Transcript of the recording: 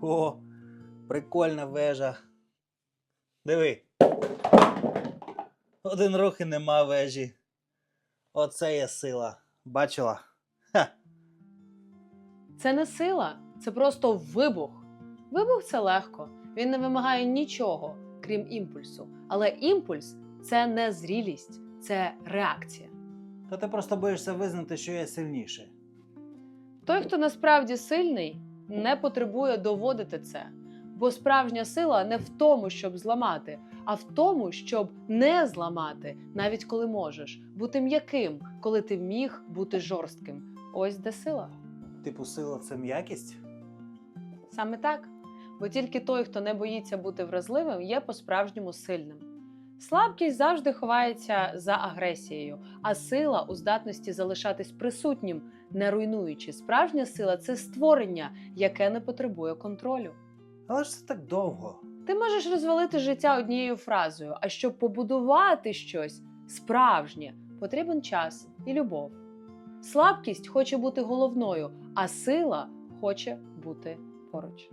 О, прикольна вежа. Диви. Один рух і нема вежі. Оце є сила. Бачила? Ха. Це не сила, це просто вибух. Вибух це легко. Він не вимагає нічого, крім імпульсу. Але імпульс це не зрілість, це реакція. То ти просто боїшся визнати, що я сильніший. Той, хто насправді сильний, не потребує доводити це. Бо справжня сила не в тому, щоб зламати, а в тому, щоб не зламати, навіть коли можеш, бути м'яким, коли ти міг бути жорстким. Ось де сила. Типу, сила це м'якість? Саме так. Бо тільки той, хто не боїться бути вразливим, є по-справжньому сильним. Слабкість завжди ховається за агресією, а сила у здатності залишатись присутнім, не руйнуючи. Справжня сила це створення, яке не потребує контролю. Але ж це так довго. Ти можеш розвалити життя однією фразою, а щоб побудувати щось справжнє, потрібен час і любов. Слабкість хоче бути головною, а сила хоче бути поруч.